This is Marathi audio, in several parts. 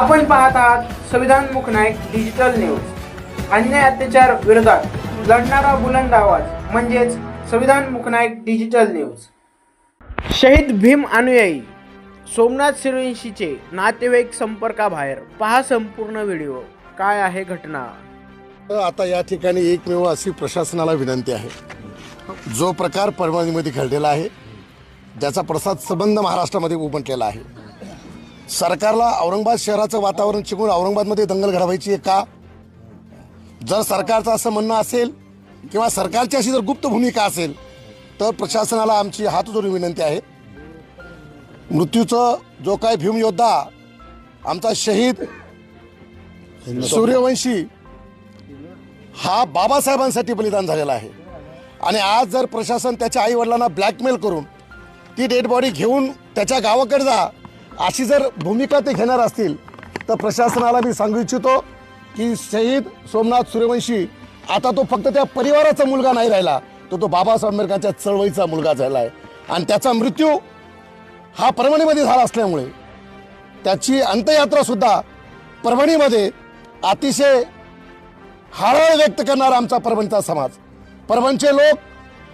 आपण पाहत आहात संविधान मुखनायक डिजिटल न्यूज अन्याय अत्याचार विरोधात लढणारा बुलंद आवाज म्हणजेच संविधान मुखनायक डिजिटल न्यूज शहीद भीम अनुयायी सोमनाथ सूर्यवंशीचे नातेवाईक संपर्काबाहेर. पहा संपूर्ण व्हिडिओ. काय आहे घटना? आता या ठिकाणी एकमेव अशी प्रशासनाला विनंती आहे. जो प्रकार परभणीमध्ये घडलेला आहे ज्याचा प्रसाद संबंध महाराष्ट्रामध्ये उमटलेला आहे. सरकारला औरंगाबाद शहराचं वातावरण चिकून औरंगाबादमध्ये दंगल घडवायची आहे का? जर सरकारचं असं म्हणणं असेल किंवा सरकारची अशी जर गुप्त भूमिका असेल तर प्रशासनाला आमची हात विनंती आहे. मृत्यूचं जो काय भीमयोद्धा आमचा शहीद सूर्यवंशी हा बाबासाहेबांसाठी बलिदान झालेला आहे. आणि आज जर प्रशासन त्याच्या आई वडिलांना ब्लॅकमेल करून ती डेड बॉडी घेऊन त्याच्या गावाकडे जा अशी जर भूमिका ते घेणार असतील तर प्रशासनाला मी सांगू इच्छितो की शहीद सोमनाथ सूर्यवंशी आता तो फक्त त्या परिवाराचा मुलगा नाही राहिला तो तो बाबासाहेब आंबेडकरांच्या चळवळीचा मुलगा झाला आहे आणि त्याचा मृत्यू हा परभणीमध्ये झाला असल्यामुळे त्याची अंत्ययात्रासुद्धा परभणीमध्ये अतिशय हळहळ व्यक्त करणारा आमचा परभणीचा समाज. परभणचे लोक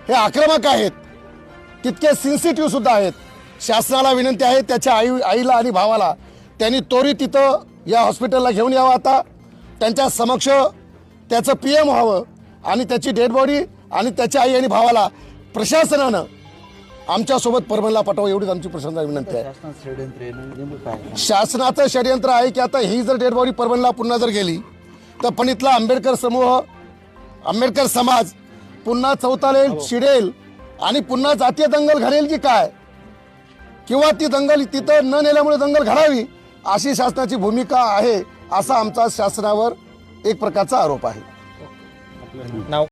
हे आक्रमक आहेत तितके सेन्सिटिव्ह सुद्धा आहेत. शासनाला विनंती आहे त्याच्या आई आईला आणि भावाला त्यांनी त्वरित तिथं या हॉस्पिटलला घेऊन यावं आता. त्यांच्या समक्ष त्याचं पी एम व्हावं आणि त्याची डेड बॉडी आणि त्याच्या आई आणि भावाला प्रशासनानं आमच्यासोबत परभणीला पाठवावं एवढीच आमची प्रशासनाला विनंती आहे. शासनाचं षडयंत्र आहे की आता ही जर डेड बॉडी परभणीला पुन्हा जर गेली तर पण इथला आंबेडकर समूह आंबेडकर समाज पुन्हा चौतालेल चिडेल आणि पुन्हा जातीय दंगल घडेल की काय? किंवा ती दंगल तिथं न नेल्यामुळे दंगल घडावी अशी शासनाची भूमिका आहे असा आमचा शासनावर एक प्रकारचा आरोप आहे.